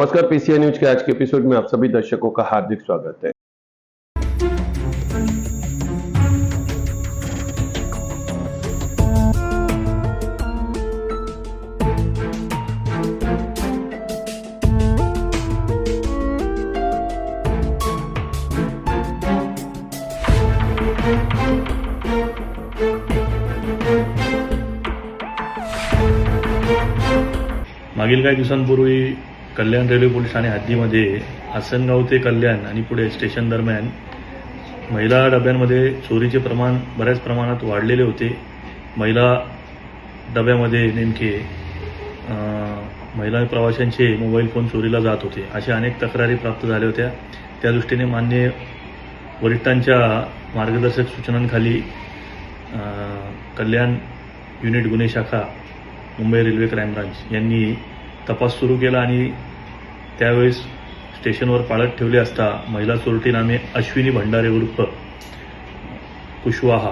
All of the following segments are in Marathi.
नमस्कार पीसीए न्यूज़ के आज के एपिसोड में आप सभी दर्शकों का हार्दिक स्वागत है। मागील काही दिवसांपूर्वी कल्याण रेल्वे पोलीस ठाणे हद्दीमध्ये आसनगाव ते कल्याण आणि पुढे स्टेशन दरम्यान महिला डब्यांमध्ये चोरीचे प्रमाण बऱ्याच प्रमाणात वाढलेले होते. महिला डब्यामध्ये नेमके महिला प्रवाशांचे मोबाईल फोन चोरीला जात होते. अशा अनेक तक्रारी प्राप्त झाल्या होत्या. त्या दृष्टीने मान्य वरिष्ठांच्या मार्गदर्शक सूचनांखाली कल्याण युनिट गुन्हे शाखा मुंबई रेल्वे क्राईम ब्रांच यांनी तपास सुरू केला आणि त्यावेळेस स्टेशनवर पाळत ठेवले असता महिला चोरटी नामे अश्विनी भंडारे उर्फ कुशवाहा.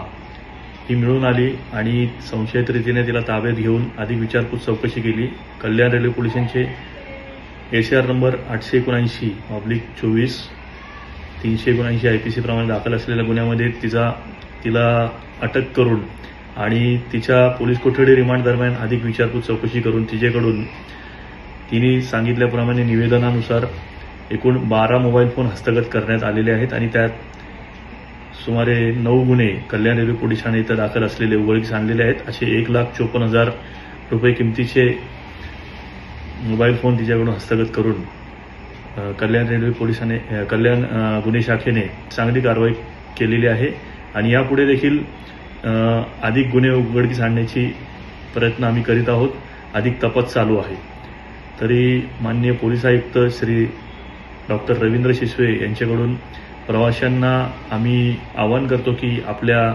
ही मिळून आली आणि संशयित रीतीने तिला ताब्यात घेऊन अधिक विचारपूस चौकशी केली. कल्याण रेल्वे पोलिसांचे ए सी आर नंबर आठशे एकोणऐंशी ऑब्लिक चोवीस तीनशे एकोणऐंशी आय पी सी प्रमाणे दाखल असलेल्या गुन्ह्यामध्ये तिचा तिला अटक करून आणि तिच्या पोलीस कोठडी रिमांड दरम्यान अधिक विचारपूस चौकशी करून तिच्याकडून तिने सांगितल्याप्रमाणे निवेदनानुसार एकूण बारा मोबाईल फोन हस्तगत करण्यात आलेले आहेत आणि त्यात सुमारे नऊ गुन्हे कल्याण रेल्वे पोलीस ठाणे इथं दाखल असलेले उघडकीस आणलेले आहेत. असे एक लाख चोपन्न हजार रुपये किमतीचे मोबाईल फोन तिच्याकडून हस्तगत करून कल्याण रेल्वे पोलिसाने कल्याण गुन्हे शाखेने चांगली कारवाई केलेली आहे. आणि यापुढे देखील अधिक गुन्हे उघडकीस आणण्याची प्रयत्न आम्ही करीत आहोत. अधिक तपास चालू आहे. तरी माननीय पोलीस आयुक्त श्री डॉक्टर रवींद्र शिसवे यांच्याकडून प्रवाशांना आम्ही आवाहन करतो की आपल्या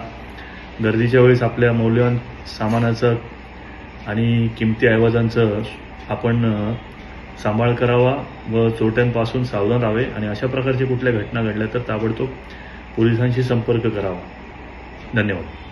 गर्दीच्या वेळेस आपल्या मौल्यवान सामानाचं आणि किमती ऐवजांचं आपण सांभाळ करावा व चोरट्यांपासून सावधान राहावे आणि अशा प्रकारच्या कुठल्या घटना घडल्या तर ताबडतोब पोलिसांशी संपर्क करावा. धन्यवाद.